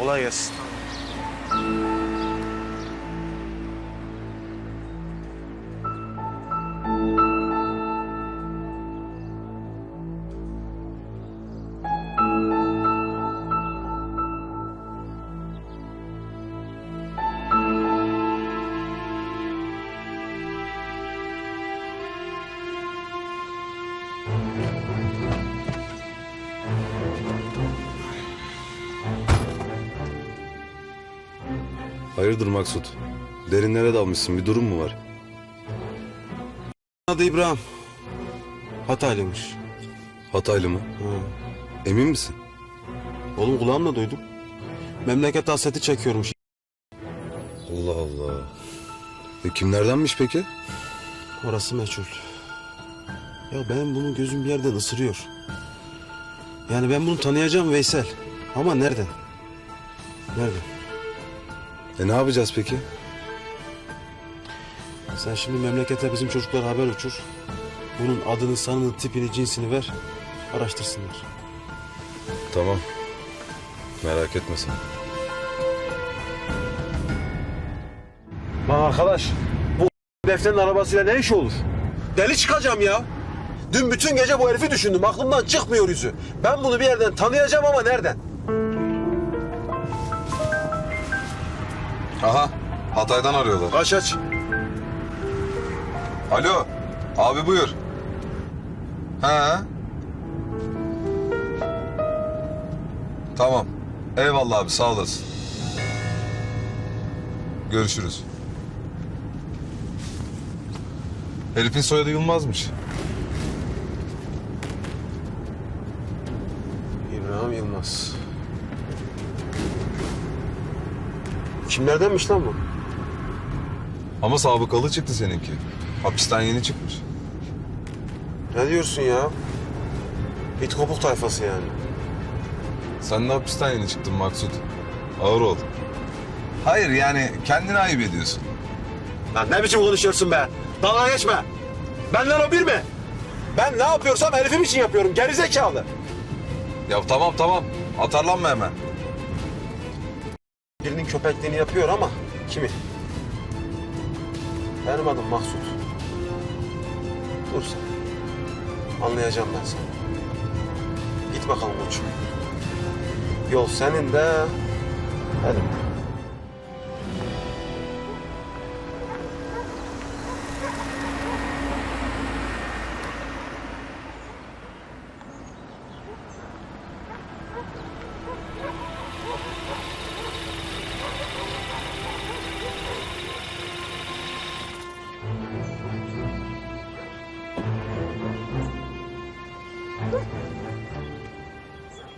Kolay gelsin. Hayırdır Maksut? Derinlere dalmışsın. Bir durum mu var? Adı İbrahim. Hataylıymış. Hataylı mı? Ha. Emin misin? Oğlum kulağımla duydum. Memleket hasreti çekiyormuş. Allah Allah. E kimlerdenmiş peki? Orası meçhul. Ya benim bunun gözüm bir yerden ısırıyor. Yani ben bunu tanıyacağım Veysel. Ama nereden? Nereden? E ne yapacağız peki? Sen şimdi memlekete bizim çocuklara haber uçur. Bunun adını, sanını, tipini, cinsini ver. Araştırsınlar. Tamam. Merak etme sen. Lan arkadaş bu defterin arabasıyla ne iş olur? Deli çıkacağım ya. Dün bütün gece bu herifi düşündüm. Aklımdan çıkmıyor yüzü. Ben bunu bir yerden tanıyacağım ama nereden? Aha, Hatay'dan arıyorlar. Aç aç. Alo, abi buyur. He. Tamam. Eyvallah abi, sağ olasın. Görüşürüz. Herifin soyadı Yılmaz'mış. İbrahim Yılmaz. Kimlerdenmiş lan bu? Ama sabıkalı çıktı seninki. Hapisten yeni çıkmış. Ne diyorsun ya? İt kopuk tayfası yani. Sen de hapisten yeni çıktın Maksut. Ağır ol. Hayır yani kendini ayıp ediyorsun. Lan ne biçim konuşuyorsun be? Dalga geçme. Benden o bir mi? Ben ne yapıyorsam herifim için yapıyorum. Gerizekalı. Ya tamam tamam. Atarlanma hemen. Birinin köpekliğini yapıyor ama kimi? Benim adım Maksut. Dur sen. Anlayacağım ben seni. Git bakalım koçum. Yol senin de benim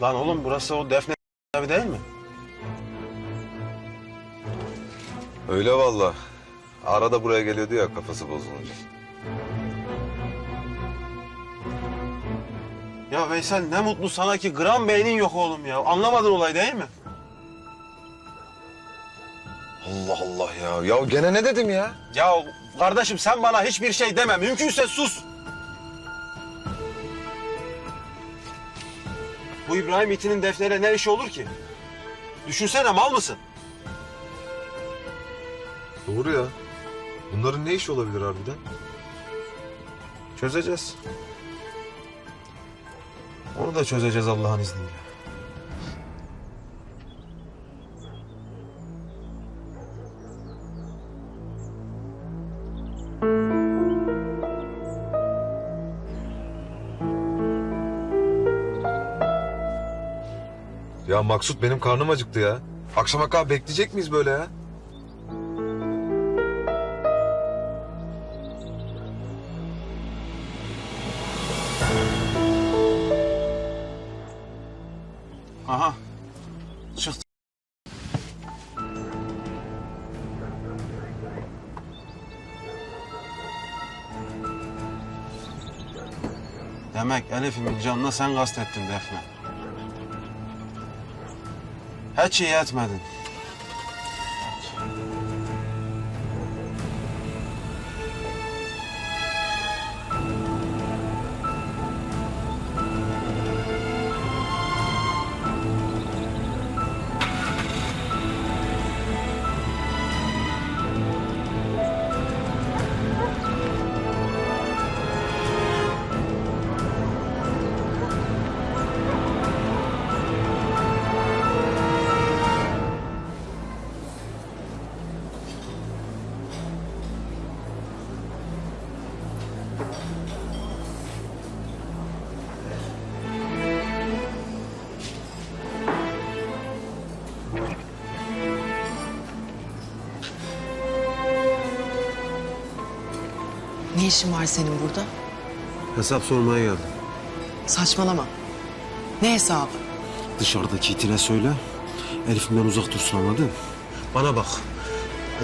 Lan oğlum burası o Defne abi değil mi? Öyle valla. Arada buraya geliyordu ya kafası bozulunca. Ya Veysel ne mutlu sana ki gram beynin yok oğlum ya. Anlamadın olay değil mi? Allah Allah ya. Ya gene ne dedim ya? Ya kardeşim sen bana hiçbir şey deme. Mümkünse sus. Bu İbrahim itinin defneyle ne işi olur ki? Düşünsene mal mısın? Doğru ya. Bunların ne işi olabilir harbiden? Çözeceğiz. Onu da çözeceğiz Allah'ın izniyle. Ya Maksut benim karnım acıktı ya. Akşama kadar bekleyecek miyiz böyle ya? Aha. Çıktı. Demek Elif'imin canına sen kastettin Defne. Hiç iyi etmedin. Ne işin var senin burada? Hesap sormaya geldim. Saçmalama. Ne hesabı? Dışarıdaki itine söyle. Elif'imden uzak dursun anladın? Bana bak.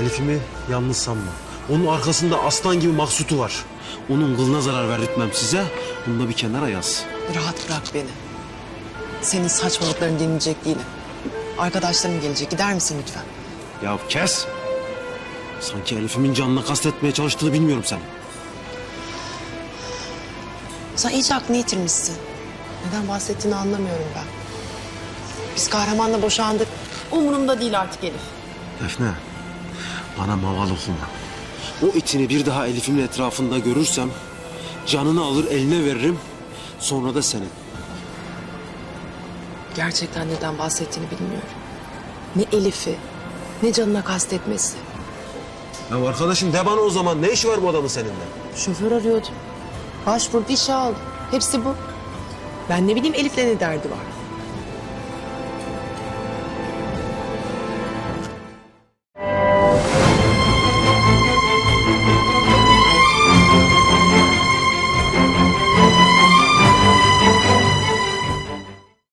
Elif'imi yalnız sanma. Onun arkasında aslan gibi maksutu var. Onun kılına zarar verdirtmem size. Bunu da bir kenara yaz. Rahat bırak beni. Senin saçmalıklarını dinleyecek değilim. Arkadaşlarım gelecek. Gider misin lütfen? Ya kes. Sanki Elif'imin canına kastetmeye çalıştığını bilmiyorum sen. Sen iyice aklını yitirmişsin. Neden bahsettiğini anlamıyorum ben. Biz kahramanla boşandık. Umurumda değil artık Elif. Defne, bana maval okuma. O itini bir daha Elif'imin etrafında görürsem... ...canını alır eline veririm. Sonra da senin. Gerçekten neden bahsettiğini bilmiyorum. Ne Elif'i, ne canına kastetmesi. Ya arkadaşım de bana o zaman ne işi var bu adamın seninle? Şoför arıyordu. Başvurdu işe aldı. Hepsi bu. Ben ne bileyim Elif'le ne derdi var.